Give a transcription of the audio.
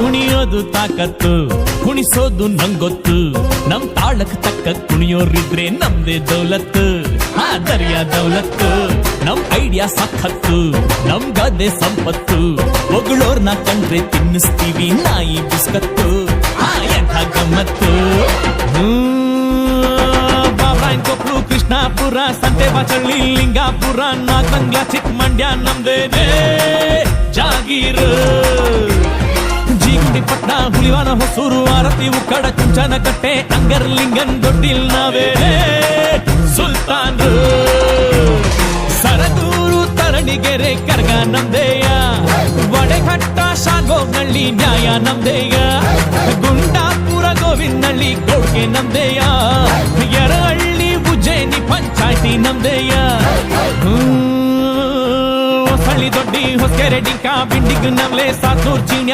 ಕುಣಿಯೋದು ತಾಕತ್ತು, ಕುಣಿಸೋದು ನಂಗೊತ್ತು. ನಮ್ ತಾಳಕ್ ತಕ್ಕ ಕುಣಿಯೋರಿದ್ರೆ ನಮ್ದೇ ದೌಲತ್ತು. ಆ ದರ್ಯ ದೌಲತ್ತು. ನಮ್ ಐಡಿಯಾ ಸಖತ್ತು, ನಮ್ ಗದೆ ಸಂಪತ್ತು. ಒಗಳೋರ್ನ ಕಂಡ್ರೆ ತಿನ್ನಿಸ್ತೀವಿ ನಾಯಿ ಬಿಸ್ಕತ್ತು. ಆ ಎಂಥ ಗಮ್ಮತ್ತು. ಕೊಪ್ಲು ಕೃಷ್ಣಾಪುರ ಸಂತೆ ಬಾಚಳ್ಳಿ ಲಿಂಗಾಪುರ ನಾಗಂಗ್ಲ ಚಿಕ್ಕಮಂಡ್ಯ, ನಮ್ದೇನೆ. ಜಾಗೀರು. ಹುಲಿವಾನ ಹೊಸೂರು ಆರತಿ ಉಕ್ಕಡ ಕುಂಚನ ಕಟ್ಟೆ ಅಂಗರ್ಲಿಂಗನ್ ದೊಡ್ಡಿಲ್ ನಾವೇ ಸುಲ್ತಾನ್ರು ಸರಗೂರು ತರಣಿಗೆರೆ ಕರ್ಗ ನಮ್ದೇಯ ವಡೆಘಟ್ಟ ಶಾಗೋನಳ್ಳಿ ನ್ಯಾಯ ನಮ್ದೇಯ ಗುಂಡಾಪುರ ಗೋವಿಂದಳ್ಳಿ ಕೊಡ್ಗೆ ನಮ್ದೇಯ ಎರಹಳ್ಳಿ ಉಜ್ಜಯಿನಿ ಪಂಚಾಯ್ತಿ ನಮ್ದೇಯ ಹ್ಮ್, ಹೊಸಳ್ಳಿ ದೊಡ್ಡಿ ಹೊಸಕೆರೆ ಡಿಂಕ ಬಿಂಡಿಗ್ ನಮ್ಲೆ ಸಾತೂರ್ ಚೀನ್ಯ